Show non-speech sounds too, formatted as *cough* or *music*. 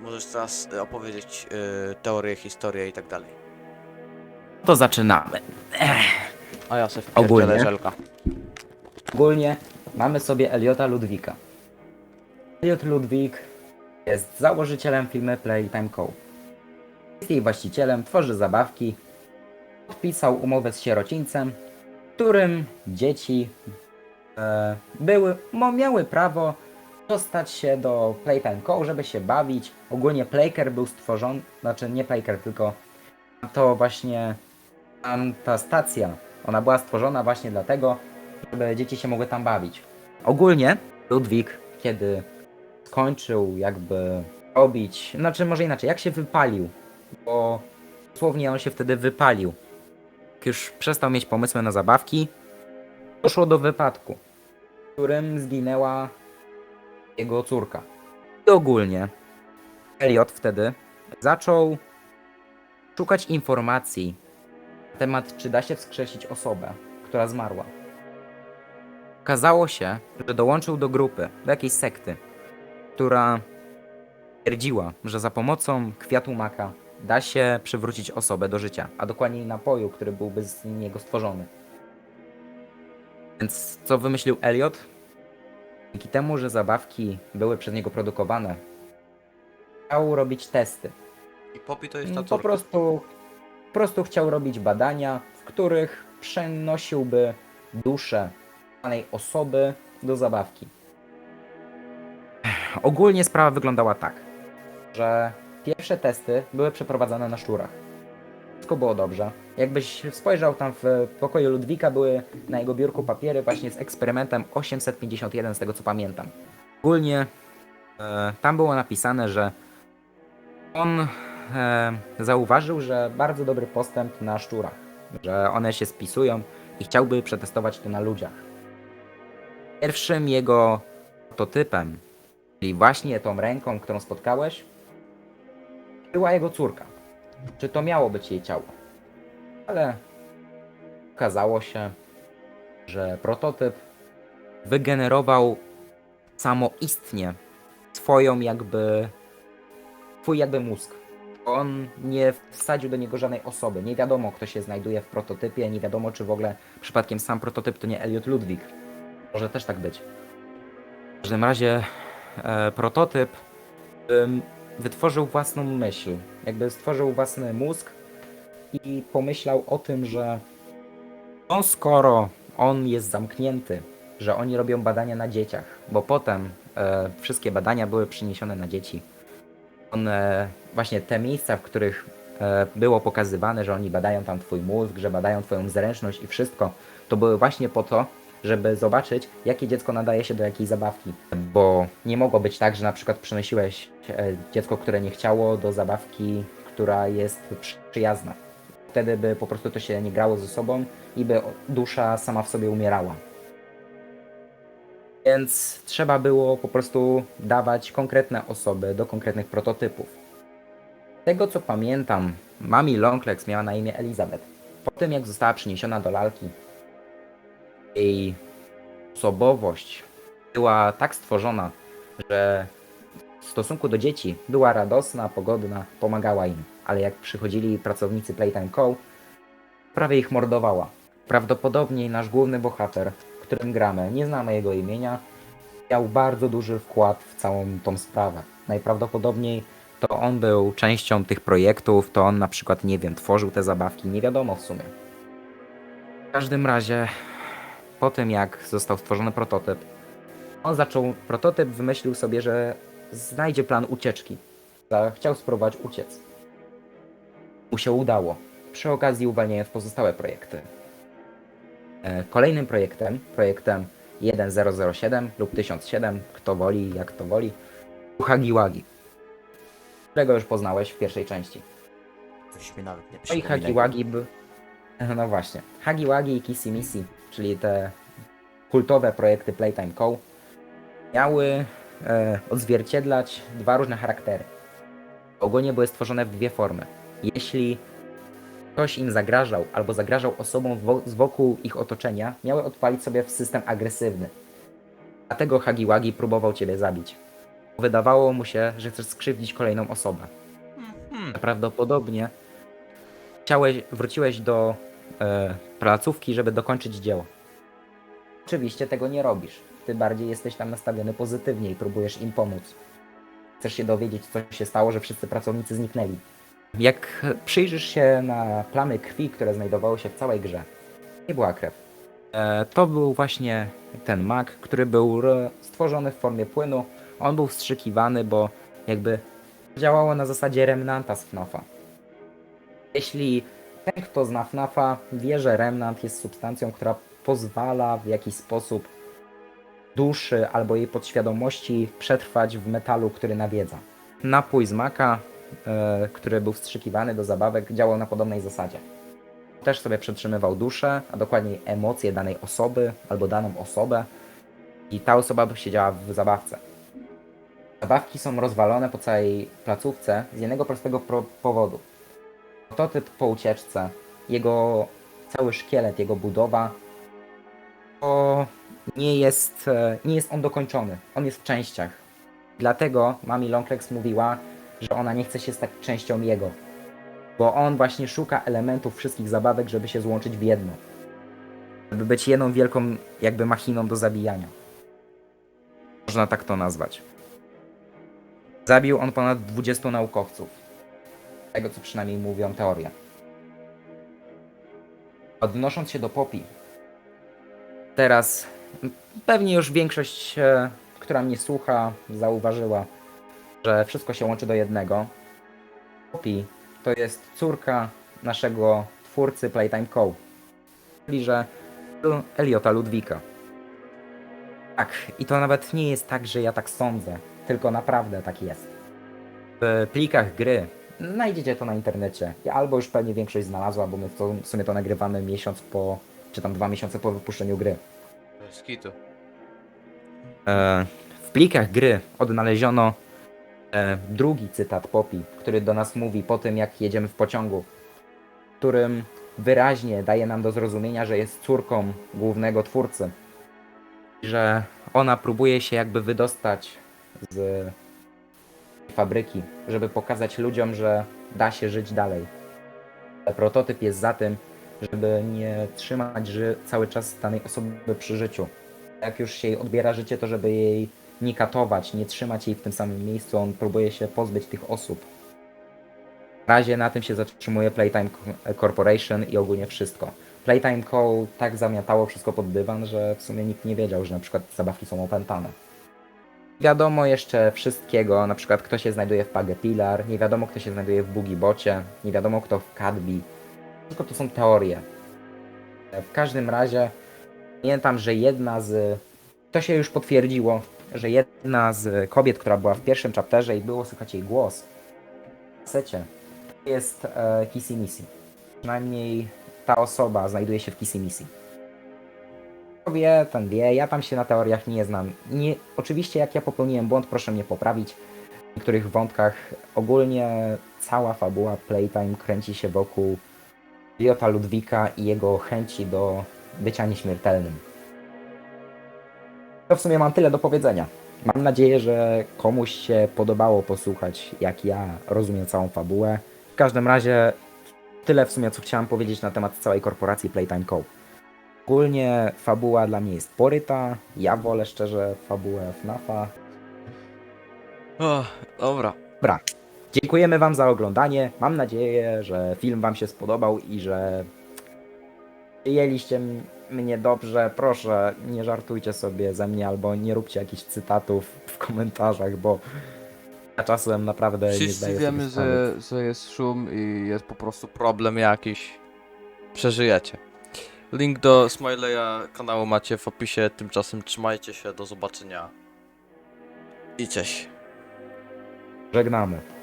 Możesz teraz y, opowiedzieć y, teorię, historię i tak dalej. To zaczynamy. A ja sobie Ogólnie. wpierdzielę żelka. Ogólnie mamy sobie Eliota Ludwika. Eliot Ludwik jest założycielem firmy Playtime Co. Jest jej właścicielem, tworzy zabawki. Podpisał umowę z sierocińcem, w którym dzieci e, były, mo, miały prawo dostać się do Playtime Co, żeby się bawić. Ogólnie Playker był stworzony, znaczy nie Playker, tylko to właśnie ta stacja, ona była stworzona właśnie dlatego, żeby dzieci się mogły tam bawić. Ogólnie Ludwik, kiedy skończył jakby robić, znaczy może inaczej, jak się wypalił, bo dosłownie on się wtedy wypalił. Już przestał mieć pomysły na zabawki, doszło do wypadku, w którym zginęła jego córka. I ogólnie Elliot wtedy zaczął szukać informacji na temat, czy da się wskrzesić osobę, która zmarła. Okazało się, że dołączył do grupy, do jakiejś sekty, która twierdziła, że za pomocą kwiatu maka da się przywrócić osobę do życia, a dokładniej napoju, który byłby z niego stworzony. Więc co wymyślił Elliot? Dzięki temu, że zabawki były przez niego produkowane, chciał robić testy. I Poppy to jest ta Mm, Po córka. prostu, po prostu chciał robić badania, w których przenosiłby duszę danej osoby do zabawki. Ogólnie sprawa wyglądała tak, że pierwsze testy były przeprowadzane na szczurach. Wszystko było dobrze. Jakbyś spojrzał tam w pokoju Ludwika, były na jego biurku papiery właśnie z eksperymentem 851, z tego co pamiętam. Ogólnie e, tam było napisane, że on e, zauważył, że bardzo dobry postęp na szczurach, że one się spisują i chciałby przetestować to na ludziach. Pierwszym jego prototypem, czyli właśnie tą ręką, którą spotkałeś, była jego córka. Czy to miało być jej ciało? Ale okazało się, że prototyp wygenerował samoistnie swoją jakby twój jakby mózg. On nie wsadził do niego żadnej osoby. Nie wiadomo, kto się znajduje w prototypie, nie wiadomo, czy w ogóle przypadkiem sam prototyp to nie Elliot Ludwig. Może też tak być. W każdym razie e, prototyp wytworzył własną myśl. Jakby stworzył własny mózg i pomyślał o tym, że no skoro on jest zamknięty, że oni robią badania na dzieciach, bo potem e, wszystkie badania były przeniesione na dzieci one, właśnie te miejsca, w których e, było pokazywane, że oni badają tam twój mózg, że badają twoją zręczność i wszystko, to były właśnie po to, żeby zobaczyć, jakie dziecko nadaje się do jakiej zabawki. Bo nie mogło być tak, że na przykład przenosiłeś e, dziecko, które nie chciało, do zabawki, która jest przyjazna. Wtedy by po prostu to się nie grało ze sobą i by dusza sama w sobie umierała. Więc trzeba było po prostu dawać konkretne osoby do konkretnych prototypów. Z tego co pamiętam, mami Longlegs miała na imię Elizabeth. Po tym jak została przeniesiona do lalki, jej osobowość była tak stworzona, że w stosunku do dzieci była radosna, pogodna, pomagała im. Ale jak przychodzili pracownicy Playtime Co., prawie ich mordowała. Prawdopodobnie nasz główny bohater, którym gramy, nie znamy jego imienia, miał bardzo duży wkład w całą tą sprawę. Najprawdopodobniej to on był częścią tych projektów, to on na przykład, nie wiem, tworzył te zabawki, nie wiadomo w sumie. W każdym razie, po tym jak został stworzony prototyp, on zaczął, prototyp wymyślił sobie, że znajdzie plan ucieczki. Chciał spróbować uciec. Mu się udało, przy okazji uwalniając pozostałe projekty. E, Kolejnym projektem, projektem 1007 lub 1007, kto woli, jak to woli, Hagiwagi, którego już poznałeś w pierwszej części. Coś mi nawet nie No i. Hagiwagi. *laughs* No właśnie. Hagiwagi i Kissy Missy, czyli te kultowe projekty Playtime Co. miały e, odzwierciedlać dwa różne charaktery. Ogólnie były stworzone w dwie formy. Jeśli ktoś im zagrażał albo zagrażał osobom wo- z wokół ich otoczenia, miały odpalić sobie w system agresywny. Dlatego Hagiwagi próbował ciebie zabić. Wydawało mu się, że chcesz skrzywdzić kolejną osobę. Hmm. Prawdopodobnie chciałeś, wróciłeś do e, placówki, żeby dokończyć dzieło. Oczywiście tego nie robisz. Ty bardziej jesteś tam nastawiony pozytywnie i próbujesz im pomóc. Chcesz się dowiedzieć, co się stało, że wszyscy pracownicy zniknęli. Jak przyjrzysz się na plamy krwi, które znajdowały się w całej grze, nie była krew. E, to był właśnie ten mak, który był stworzony w formie płynu. On był wstrzykiwany, bo jakby działało na zasadzie remnanta z FNAFa. Jeśli ten, kto zna FNAFa, wie, że remnant jest substancją, która pozwala w jakiś sposób duszy albo jej podświadomości przetrwać w metalu, który nawiedza. Napój z maka, e, który był wstrzykiwany do zabawek, działał na podobnej zasadzie. Też sobie przetrzymywał duszę, a dokładniej emocje danej osoby albo daną osobę i ta osoba by siedziała w zabawce. Zabawki są rozwalone po całej placówce z jednego prostego pro- powodu. Prototyp po ucieczce, jego cały szkielet, jego budowa, to nie jest, e, nie jest on dokończony. On jest w częściach. Dlatego mami Longlegs mówiła, że ona nie chce się stać częścią jego. Bo on właśnie szuka elementów wszystkich zabawek, żeby się złączyć w jedno. Żeby być jedną wielką jakby machiną do zabijania. Można tak to nazwać. Zabił on ponad 20 naukowców. Tego, co przynajmniej mówią teorie. Odnosząc się do Poppy. Teraz pewnie już większość, e, która mnie słucha, zauważyła, że wszystko się łączy do jednego. Poppy to jest córka naszego twórcy Playtime Co. Czyli, że Eliota Ludwika. Tak, i to nawet nie jest tak, że ja tak sądzę, tylko naprawdę tak jest. W plikach gry znajdziecie to na internecie. Albo już pewnie większość znalazła, bo my w, to, w sumie to nagrywamy miesiąc po, czy tam dwa miesiące po wypuszczeniu gry. Skitu. E, w plikach gry odnaleziono e, drugi cytat Poppy, który do nas mówi po tym, jak jedziemy w pociągu, którym wyraźnie daje nam do zrozumienia, że jest córką głównego twórcy. Że ona próbuje się jakby wydostać z fabryki, żeby pokazać ludziom, że da się żyć dalej. Ale prototyp jest za tym, żeby nie trzymać ży- cały czas danej osoby przy życiu jak już się jej odbiera życie, to żeby jej nie katować, nie trzymać jej w tym samym miejscu, on próbuje się pozbyć tych osób. Na razie na tym się zatrzymuje Playtime Co- Corporation i ogólnie wszystko. Playtime Co. tak zamiatało wszystko pod dywan, że w sumie nikt nie wiedział, że na przykład zabawki są opętane. Wiadomo jeszcze wszystkiego, na przykład kto się znajduje w Page Pilar, nie wiadomo kto się znajduje w Boogie Bocie, nie wiadomo kto w Cadby. Wszystko to są teorie. W każdym razie Pamiętam, że jedna z. To się już potwierdziło, że jedna z kobiet, która była w pierwszym chapterze i było słychać jej głos w secie, jest e, Kissy Missy. Przynajmniej ta osoba znajduje się w. Kto wie, ten wie, ja tam się na teoriach nie znam. Nie, oczywiście jak ja popełniłem błąd, proszę mnie poprawić. W niektórych wątkach ogólnie cała fabuła Playtime kręci się wokół Jota Ludwika i jego chęci do bycia nieśmiertelnym. To w sumie mam tyle do powiedzenia. Mam nadzieję, że komuś się podobało posłuchać, jak ja rozumiem całą fabułę. W każdym razie tyle w sumie, co chciałem powiedzieć na temat całej korporacji Playtime Co. Ogólnie fabuła dla mnie jest poryta. Ja wolę szczerze fabułę FNAFa. O, dobra. Dobra. Dziękujemy Wam za oglądanie. Mam nadzieję, że film Wam się spodobał i że przyjęliście mnie dobrze. Proszę, nie żartujcie sobie ze mnie albo nie róbcie jakichś cytatów w komentarzach, bo ja czasem naprawdę nie Wszyscy zdaję wiemy, sobie sprawy. że, że jest szum i jest po prostu problem jakiś. Przeżyjecie. Link do Smileya kanału macie w opisie. Tymczasem trzymajcie się, do zobaczenia. I cześć. Żegnamy.